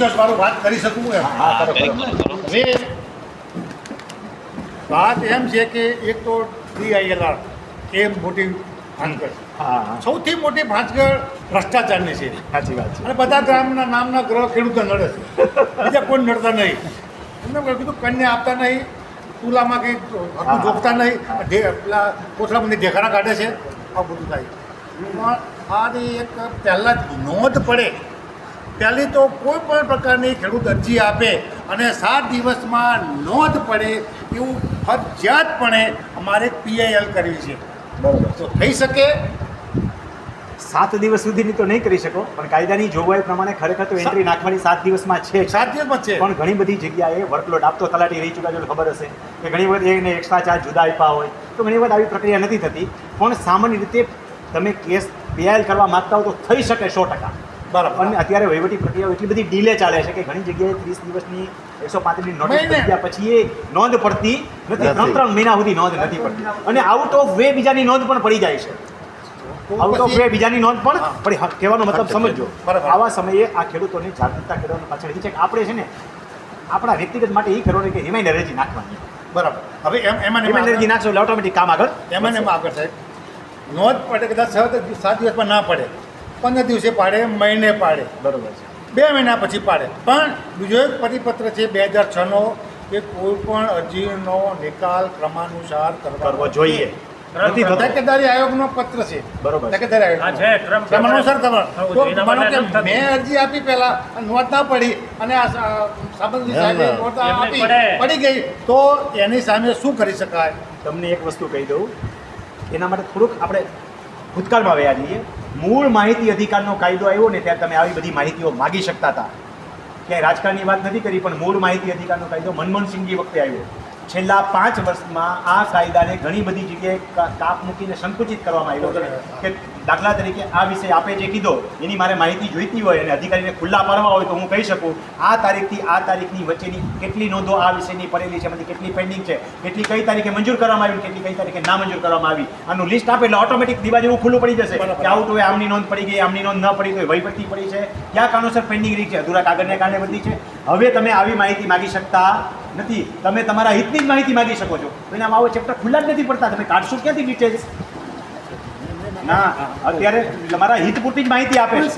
વાળું વાત કરી શકું એમ? હવે વાત એમ છે કે એક તો ડીઆઈએલઆર એ મોટી હા સૌથી મોટી ભાંજગડ ભ્રષ્ટાચારની છે. સાચી વાત છે. અને બધા ગ્રામના નામના ગ્રહ ખેડૂતો નડે છે. બીજા કોઈ નડતા નહીં. એમને કીધું કન્યા આપતા નહીં તુલામાં કંઈ હા. જોખતા નહીં પેલા ઢે- પેલા કોથળામાંથી ઢેકારા કાઢે છે. આ બધું થાય. પણ આની એક પહેલાં જ નોંધ પડે પહેલી તો કોઈ પણ પ્રકારની ખેડૂત અરજી આપે અને સાત દિવસમાં નોંધ પડે એવું ફરજિયાતપણે અમારે પીઆઈએલ કરવી છે. બરાબર. તો થઈ શકે. સાત દિવસ સુધીની તો નહીં કરી શકો પણ કાયદાની જોગવાઈ પ્રમાણે ખરેખર તો એન્ટ્રી નાખવાની સાત દિવસમાં છે. સાત દિવસમાં છે. પણ ઘણી બધી જગ્યાએ વર્કલોડ આપતો તલાટી રહી ચૂક્યા છે ખબર હશે કે ઘણી વખત એને એક્સ્ટ્રા ચાર્જ જુદા આપ્યા હોય. તો ઘણી વખત આવી પ્રક્રિયા નથી થતી. પણ સામાન્ય રીતે તમે કેસ પીઆઈએલ કરવા માગતા હો તો થઈ શકે સો ટકા. બરાબર. અને અત્યારે વહીવટી પ્રક્રિયાઓ એટલી બધી ડીલે ચાલે છે કે ઘણી જગ્યાએ ત્રીસ દિવસની એકસો પાંત્રીસની નોટિસ થયા પછી એ નોંધ પડતી નથી. ત્રણ ત્રણ મહિના સુધી નોંધ નથી પડતી. અને આઉટ ઓફ વે બીજાની નોંધ પણ પડી જાય છે. તો આઉટ ઓફ વે બીજાની નોંધ પણ. પડી. કહેવાનો મતલબ સમજો આવા સમયે આ ખેડૂતોની જાગૃતતા કરવાની પાછળ એ છે કે આપણે છે ને આપણા વ્યક્તિગત માટે એ કરવાનું કે રિમાઇન્ડર અરજી નાખવાની. બરાબર. હવે એમ એમાં ને એનર્જી નાખશો એટલે ઓટોમેટિક કામ આગળ એમાં એમ એમાં આગળ સાહેબ નોંધ પડે કદાચ સાત દિવસમાં ના પડે. પંદર દિવસે પાડે મહિને પાડે. બરાબર છે. બે મહિના પછી પાડે. પણ બીજો એક પરિપત્ર છે બે હજાર છનો કે કોઈ પણ અરજીનો નિકાલ ક્રમાનુસાર કરવો કરવો જોઈએ. તકેદારી આયોગનો પત્ર છે. બરોબર તકેદારી આયોગ. ક્રમાનુસાર કરવા તો માનો કે મેં અરજી આપી પહેલા અને નોંધ ના પડી અને આ સા- સાહેબે. નોંધ આપી પડી ગઈ. તો એની સામે શું કરી શકાય? તમને એક વસ્તુ કહી દઉં. એના માટે થોડુંક આપણે ભૂતકાળમાં વયા જઈએ મૂળ માહિતી અધિકારનો કાયદો આવ્યો ને ત્યારે તમે આવી બધી માહિતીઓ માગી શકતા હતા. ક્યાંય રાજકારણની વાત નથી કરી, પણ મૂળ માહિતી અધિકારનો કાયદો મનમોહનસિંહજી વખતે આવ્યો. છેલ્લા પાંચ વર્ષમાં આ કાયદાને ઘણી બધી જગ્યાએ કાપ મૂકીને સંકુચિત કરવામાં આવ્યો છે કે દાખલા તરીકે આ વિષય આપે જે કીધો એની મારે માહિતી જોઈતી હોય અને અધિકારીને ખુલ્લા પાડવા હોય તો હું કહી શકું આ તારીખથી આ તારીખની વચ્ચેની કેટલી નોંધો આ વિષયની પડેલી છે એમાંથી કેટલી પેન્ડિંગ છે કેટલી કઈ તારીખે મંજૂર કરવામાં આવી કેટલી કઈ તારીખે ના મંજૂર કરવામાં આવી. આનું લિસ્ટ આપે એટલે ઓટોમેટિક દીવા જેવું ખુલ્લું પડી જશે. કે આઉટ હોય આમની નોંધ પડી ગઈ આમની નોંધ ન પડી તો વહીવટી પડી છે. ક્યાં કારણોસર પેન્ડિંગ રહી છે? અધૂરા કાગળને કારણે બધી છે. હવે તમે આવી માહિતી માગી શકતા નથી. તમે તમારા હિતની જ માહિતી માગી શકો છો. આમ આવો ચેપ્ટર ખુલ્લા જ નથી પડતા. તમે કાઢશો ક્યાંથી ડિટેલ્સ ના, અત્યારે તમારા હિત પૂરતી જ માહિતી આપે છે.